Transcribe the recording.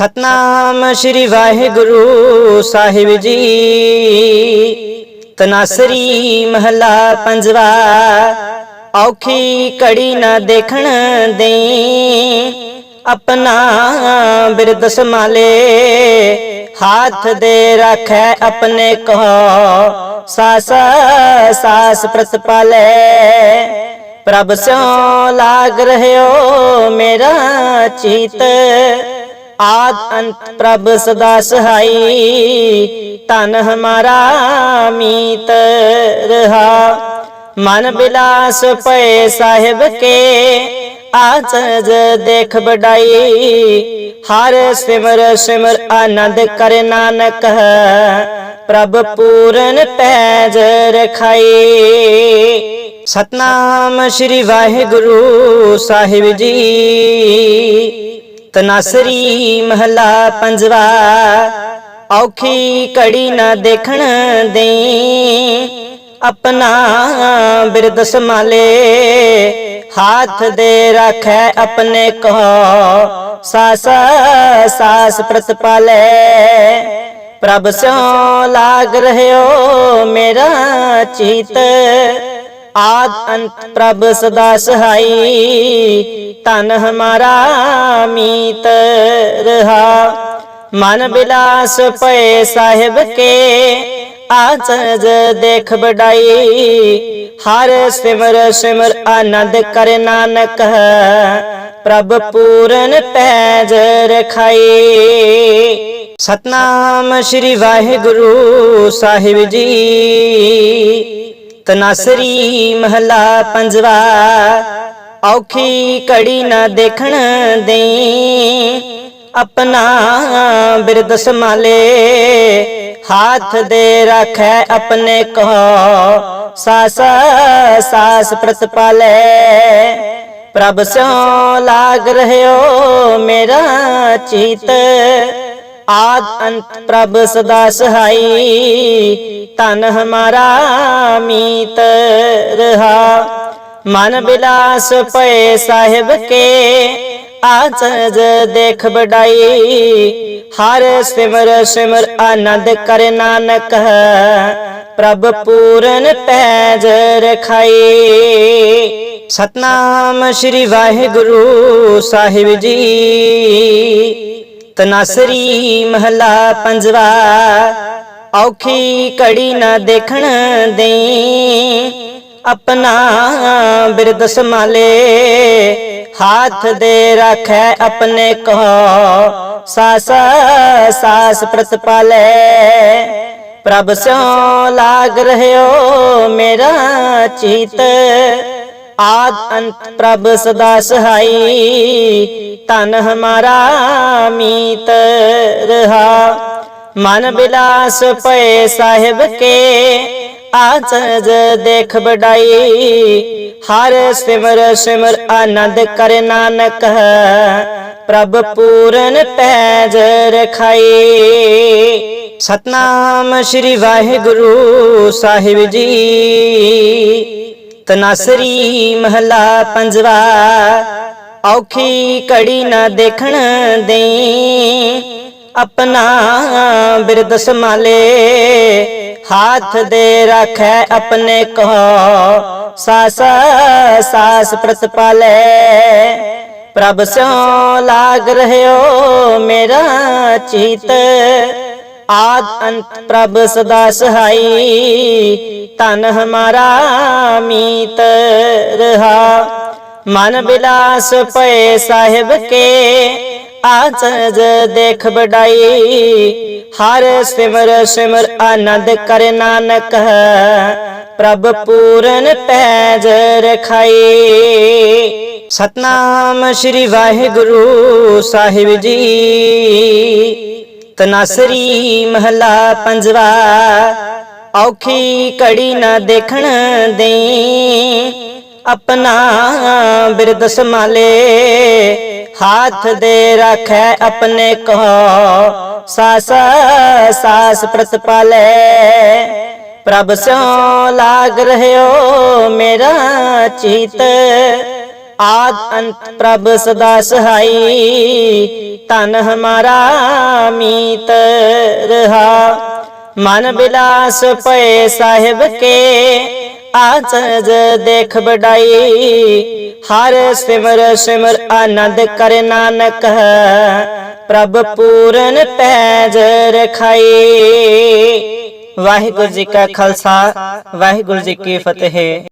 ਸਤਨਾਮ ਸ੍ਰੀ ਵਾਹਿਗੁਰੂ ਸਾਹਿਬ ਜੀ। ਤਨਾਸਰੀ ਮਹਲਾ ਪੰਜਵਾ, ਔਖੀ ਕੜੀ ਨਾ ਦੇਖਣ ਦੇ ਆਪਣਾ ਬਿਰਦ ਸੰਭਾਲੇ, ਹੱਥ ਦੇ ਰੱਖੈ ਆਪਣੇ ਕੋ ਸਾਸ ਸਾਸ ਪ੍ਰਤਪਾਲੇ ਪ੍ਰਭ ਸਿਉ ਲਾਗ ਰਹਿਓ ਮੇਰਾ ਚੀਤ। ਆਦ ਅੰਤ ਪ੍ਰਭ ਸਦਾ ਸਹਾਈ ਤਨ ਹਮਾਰਾ ਮੀਤ ਰਹਾ। ਮਨ ਬਿਲਾਸ ਪਏ ਸਾਹਿਬ ਕੇ ਆਚਜ ਦੇਖ ਬਡਾਈ ਹਰ ਸਿਮਰ ਸਿਮਰ ਆਨੰਦ ਕਰ ਨਾਨਕ ਪ੍ਰਭ ਪੂਰਨ ਪੈਜ ਰਖਾਈ। ਸਤਨਾਮ ਸ੍ਰੀ ਵਾਹਿਗੁਰੂ ਸਾਹਿਬ ਜੀ। ਤਨਾਸਰੀ ਮਹਲਾ ਪੰਜਵਾ, ਔਖੀ ਕੜੀ ਨਾ ਦੇਖਣ ਦੇ ਆਪਣਾ ਬਿਰਦ ਸੰਭਾਲੇ, ਹੱਥ ਦੇ ਰੱਖੈ ਆਪਣੇ ਕੋ। ਸਾਸ ਸਾਸ ਪ੍ਰਤਪਾਲੇ ਪ੍ਰਭ ਸਿਉ ਲਾਗ ਰਹਿਓ ਮੇਰਾ ਚੀਤ। ਆਦ ਅੰਤ ਪ੍ਰਭ ਸਦਾ ਸਹਾਈ ਤਨ ਹਮਾਰਾ ਮੀਤ ਰਹਾ। ਮਨ ਬਿਲਾਸ ਪਏ ਸਾਹਿਬ ਕੇ ਆਚਜ ਦੇਖ ਬਡਾਈ ਹਰ ਸਿਮਰ ਸਿਮਰ ਆਨੰਦ ਕਰ ਨਾਨਕ, ਪ੍ਰਭ ਪੂਰਨ ਪੈਜ ਰਖਾਈ। ਸਤਨਾਮ ਸ੍ਰੀ ਵਾਹਿਗੁਰੂ ਸਾਹਿਬ ਜੀ। ਤਨਾਸਰੀ ਮਹਲਾ ਪੰਜਵਾ, ਔਖੀ ਕੜੀ ਨਾ ਦੇਖਣ ਦੇ ਆਪਣਾ ਬਿਰਦ ਸੰਭਾਲੇ, ਹੱਥ ਦੇ ਰੱਖੈ ਆਪਣੇ ਕੋ। ਸਾਸ ਸਾਸ ਪ੍ਰਤਪਾਲੇ ਪ੍ਰਭ ਸਿਉ ਲਾਗ ਰਹਿਓ ਮੇਰਾ ਚੀਤ। ਆਦ ਅੰਤ ਪ੍ਰਭ ਸਦਾ ਸਹਾਈ ਤਨ ਹਮਾਰਾ ਮੀਤ ਰਹਾ। ਮਨ ਬਿਲਾਸ ਪਏ ਸਾਹਿਬ ਕੇ ਆਚਜ ਦੇਖ ਬਡਾਈ ਹਰ ਸਿਮਰ ਸਿਮਰ ਆਨੰਦ ਕਰ ਨਾਨਕ ਪ੍ਰਭ ਪੂਰਨ ਪੈਜ ਰਖਾਈ। ਸਤਨਾਮ ਸ੍ਰੀ ਵਾਹਿਗੁਰੂ ਸਾਹਿਬ ਜੀ। ਤਨਾਸਰੀ ਮਹਲਾ ਪੰਜਵਾ, ਔਖੀ ਕੜੀ ਨਾ ਦੇਖਣ ਦੇ ਆਪਣਾ ਬਿਰਦ ਸੰਭਾਲੇ, ਹੱਥ ਦੇ ਰੱਖੈ ਆਪਣੇ ਕੋ ਸਾਸ ਸਾਸ ਪ੍ਰਤਪਾਲੇ ਪ੍ਰਭ ਸਿਉ ਲਾਗ ਰਹਿਓ ਮੇਰਾ ਚੀਤ ਆਦ ਅੰਤ ਪ੍ਰਭ ਸਦਾ ਸਹਾਈ ਤਨ ਹਮਾਰਾ ਮੀਤ ਰਹਾ। ਮਨ ਬਿਲਾਸ ਪਏ ਸਾਹਿਬ ਕੇ ਆਚਜ ਦੇਖ ਬਡਾਈ ਹਰ ਸਿਮਰ ਸਿਮਰ ਆਨੰਦ ਕਰ ਨਾਨਕ ਪ੍ਰਭ ਪੂਰਨ ਪੈਜ ਰਖਾਈ। ਸਤਨਾਮ ਸ੍ਰੀ ਵਾਹਿਗੁਰੂ ਸਾਹਿਬ ਜੀ। ਤਨਾਸਰੀ ਮਹਲਾ ਪੰਜਵਾ, ਔਖੀ ਕੜੀ ਨਾ ਦੇਖਣ ਦੇ ਆਪਣਾ ਬਿਰਦ ਸੰਭਾਲੇ, ਹੱਥ ਦੇ ਰੱਖੈ ਆਪਣੇ ਕੋ ਸਾਸ ਸਾਸ ਪ੍ਰਤਪਾਲੇ ਪ੍ਰਭ ਸਿਉ ਲਾਗ ਰਹਿਓ ਮੇਰਾ ਚੀਤ ਆਦ ਅੰਤ ਪ੍ਰਭ ਸਦਾ ਸਹਾਈ ਤਨ ਹਮਾਰਾ ਮੀਤ ਰਹਾ। ਮਨ ਬਿਲਾਸ ਪਏ ਸਾਹਿਬ ਕੇ ਆਚਜ ਦੇਖ ਬਡਾਈ ਹਰ ਸਿਮਰ ਸਿਮਰ ਆਨੰਦ ਕਰ ਨਾਨਕ ਪ੍ਰਭ ਪੂਰਨ ਪੈਜ ਰਖਾਈ। ਸਤਨਾਮ ਸ੍ਰੀ ਵਾਹਿਗੁਰੂ ਸਾਹਿਬ ਜੀ। ਤਨਾਸਰੀ ਮਹਲਾ ਪੰਜਵਾ, ਔਖੀ ਕੜੀ ਨਾ ਦੇਖਣ ਦੇ ਆਪਣਾ ਬਿਰਦ ਸੰਭਾਲੇ, ਹੱਥ ਦੇ ਰੱਖੈ ਆਪਣੇ ਕੋ ਸਾਸ ਸਾਸ ਪ੍ਰਤਪਾਲੇ ਪ੍ਰਭ ਸਿਉ ਲਾਗ ਰਹਿਓ ਮੇਰਾ ਚੀਤ ਆਦ ਅੰਤ ਪ੍ਰਭ ਸਦਾ ਸਹਾਈ ਤਨ ਹਮਾਰਾ ਮੀਤ ਰਹਾ। ਮਨ ਬਿਲਾਸ ਪਏ ਸਾਹਿਬ ਕੇ ਆਚਜ ਦੇਖ ਬਡਾਈ ਹਰ ਸਿਮਰ ਸਿਮਰ ਆਨੰਦ ਕਰ ਨਾਨਕ ਪ੍ਰਭ ਪੂਰਨ ਪੈਜ ਰਖਾਈ। ਵਾਹਿਗੁਰੂ ਜੀ ਕਾ ਖਾਲਸਾ, ਵਾਹਿਗੁਰੂ ਜੀ ਕੀ ਫਤਿਹ।